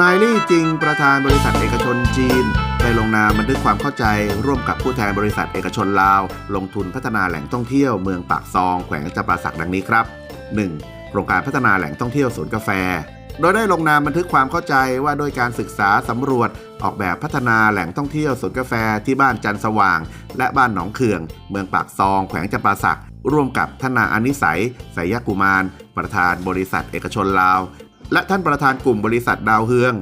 นายลี่จิงประธานบริษัทเอกชนจีน ได้ลงนามบันทึกความเข้าใจ ร่วมกับผู้แทนบริษัทเอกชนลาว ลงทุนพัฒนาแหล่งท่องเที่ยวเมืองปากซอง แขวงจำปาสักดังนี้ครับ 1. โครงการพัฒนาแหล่งท่องเที่ยวสวนกาแฟ โดยได้ลงนามบันทึกความเข้าใจว่าโดยการศึกษาสำรวจออกแบบพัฒนาแหล่งท่องเที่ยวสวนกาแฟที่บ้านจันสว่าง และบ้านหนองเขื่อง เมืองปากซอง แขวงจำปาสัก ร่วมกับทนาอนิสัยสายกุมาร ประธานบริษัทเอกชนลาว และท่านประธานกลุ่มบริษัทดาวเฮือง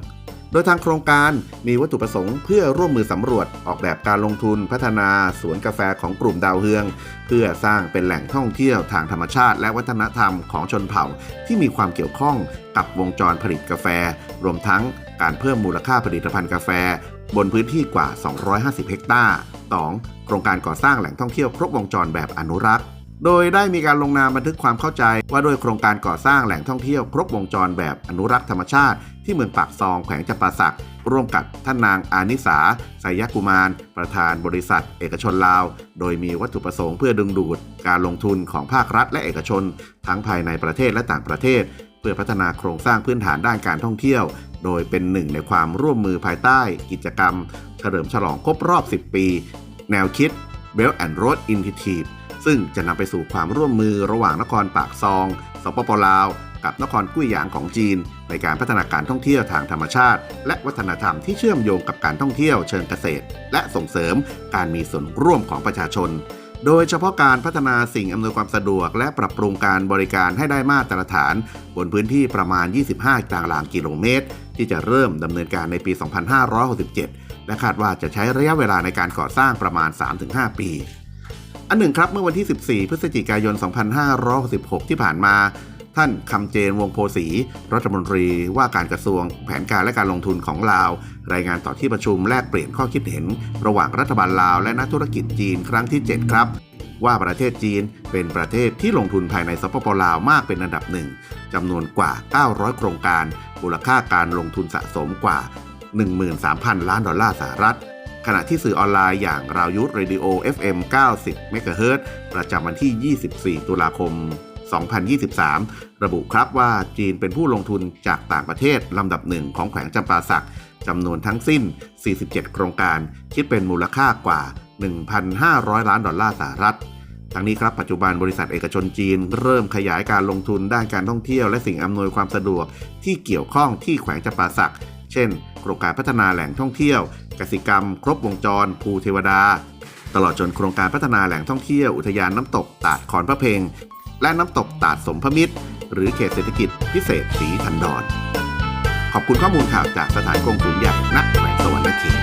โดยทางโครงการมีวัตถุประสงค์เพื่อร่วมมือสำรวจออกแบบการลงทุนพัฒนาสวนกาแฟของกลุ่มดาวเฮือง เพื่อสร้างเป็นแหล่งท่องเที่ยวทางธรรมชาติ และวัฒนธรรมของชนเผ่า ที่มีความเกี่ยวข้องกับวงจรผลิตกาแฟ รวมทั้งการเพิ่มมูลค่าผลิตภัณฑ์กาแฟ บนพื้นที่กว่า 250 เฮกตาร์ 2. โครงการก่อสร้างแหล่งท่องเที่ยวครบวงจรแบบอนุรักษ์ โดยได้มีการลงนามบันทึกความเข้าใจ ว่าด้วยโครงการก่อสร้างแหล่งท่องเที่ยวครบวงจรแบบอนุรักษ์ธรรมชาติ ที่เมืองปากซองแขวงจำปาสักร่วมกับท่านนางอานิสาสายกุมาร ประธานบริษัท เอกชนลาว โดยมีวัตถุประสงค์เพื่อดึงดูด การลงทุนของภาครัฐและเอกชน ทั้งภายในประเทศและต่างประเทศ เพื่อพัฒนาโครงสร้างพื้นฐานด้านการท่องเที่ยว โดยเป็นหนึ่งในความร่วมมือภายใต้ กิจกรรม เฉลิมฉลองครบรอบ 10 ปี แนวคิด Belt and Road Initiative ซึ่งจะนำไปสู่ความร่วมมือระหว่างนครปากซอง สปปลาว กับนครกุ้ยหยางของจีน ในการพัฒนาการท่องเที่ยวทางธรรมชาติ และวัฒนธรรมที่เชื่อมโยงกับการท่องเที่ยวเชิงเกษตร และส่งเสริมการมีส่วนร่วมของประชาชน โดยเฉพาะการพัฒนาสิ่งอำนวยความสะดวก และปรับปรุงการบริการให้ได้มาตรฐาน บนพื้นที่ประมาณ 25 ตารางกิโลเมตร ที่จะเริ่มดำเนินการในปี 2567 และคาดว่าจะใช้ระยะเวลาในการก่อสร้างประมาณ 3-5 ปี อันหนึ่งครับเมื่อวันที่ 14 พฤศจิกายน 2566 ที่ผ่านมา ท่านคำเจนวงโพสีรัฐมนตรีว่าการกระทรวงแผนการและการลงทุนของลาว รายงานต่อที่ประชุมแลกเปลี่ยนข้อคิดเห็น ระหว่างรัฐบาลลาวและนักธุรกิจจีนครั้งที่ 7 ครับ ว่าประเทศจีนเป็นประเทศที่ลงทุนภายในสปปลาวมากเป็นอันดับหนึ่งจำนวนกว่า 900 โครงการมูลค่าการลงทุนสะสมกว่า 13,000 ล้านดอลลาร์สหรัฐขณะที่สื่อออนไลน์อย่างราวยุทธเรดิโอ FM 90เมกะเฮิรตประจำวันที่ 24 ตุลาคม 2023 ระบุครับว่าจีนเป็นผู้ลงทุนจากต่างประเทศลำดับหนึ่งของแขวงจำปาสักจำนวนทั้งสิ้น 47 โครงการ คิดเป็นมูลค่ากว่า 1,500 ล้านดอลลาร์สหรัฐทั้งนี้ครับปัจจุบันบริษัทเอกชนจีน เริ่มขยายการลงทุนด้านการท่องเที่ยวและสิ่งอำนวยความสะดวกที่เกี่ยวข้องที่แขวงจำปาสัก เช่น โครงการพัฒนาแหล่งท่องเที่ยวกสิกรรม ครบวงจร ภูเทวดา ตลอดจนโครงการพัฒนาแหล่งท่องเที่ยวอุทยานน้ำตกตาดคอนพระเพง และน้ำตกตาดสมพมิตร หรือเขตเศรษฐกิจพิเศษสีทันดอน ขอบคุณข้อมูลข่าวจากสถานกงสุลใหญ่ณแขวงสวรรค์เขต